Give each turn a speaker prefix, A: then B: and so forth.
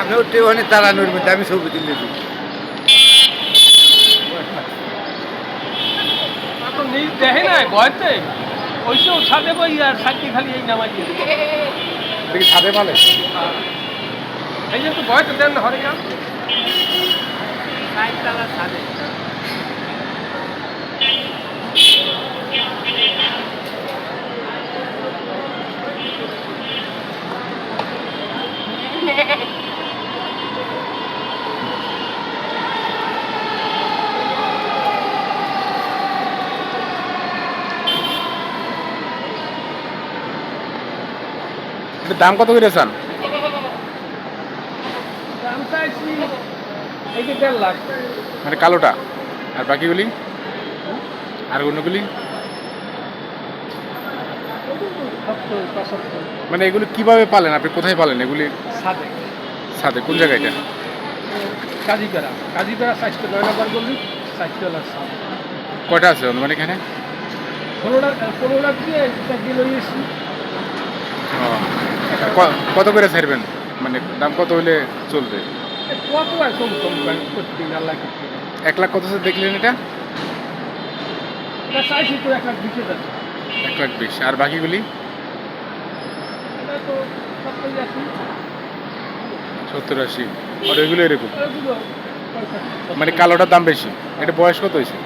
A: আপনি উঠতে ওখানে তারা মধ্যে আমি ছবি তুলে দিই।
B: দেখে নাই বয়সে ওইসব ছাদে বই আর সাইডে খালি এই নামাই দিয়ে
C: ছাদে বলে? হ্যাঁ।
B: এই জন্য তো বয়সে দেন হরে গান
C: সাইড তালা ছাদে। দাম কত করে চান? মানে কালোটা। আর বাকিগুলি? আর অন্যগুলি? মানে এগুলি কীভাবে পালেন? আপনি কোথায় পালেন এগুলি?
B: সাদে
C: ছাদে কোন জায়গায় এটা?
B: কাজীপাড়া কাজীপাড়া স্বাস্থ্য নয় নম্বর গল্লি স্বাস্থ্য সাদে
C: কয়টা আছে মানে এখানে?
B: পনেরোটা পনেরোটা দিয়ে একটা
C: কত করে ছাড়বেন? মানে দাম কত হলে চলবে? এক লাখ কত দেখলেন এটা?
B: এক লাখ বিশে
C: আর বাকিগুলি?
B: সত্তর আশি।
C: আর এগুলো এরকম। মানে কালোটার দাম বেশি। এটা বয়স কত হয়েছে?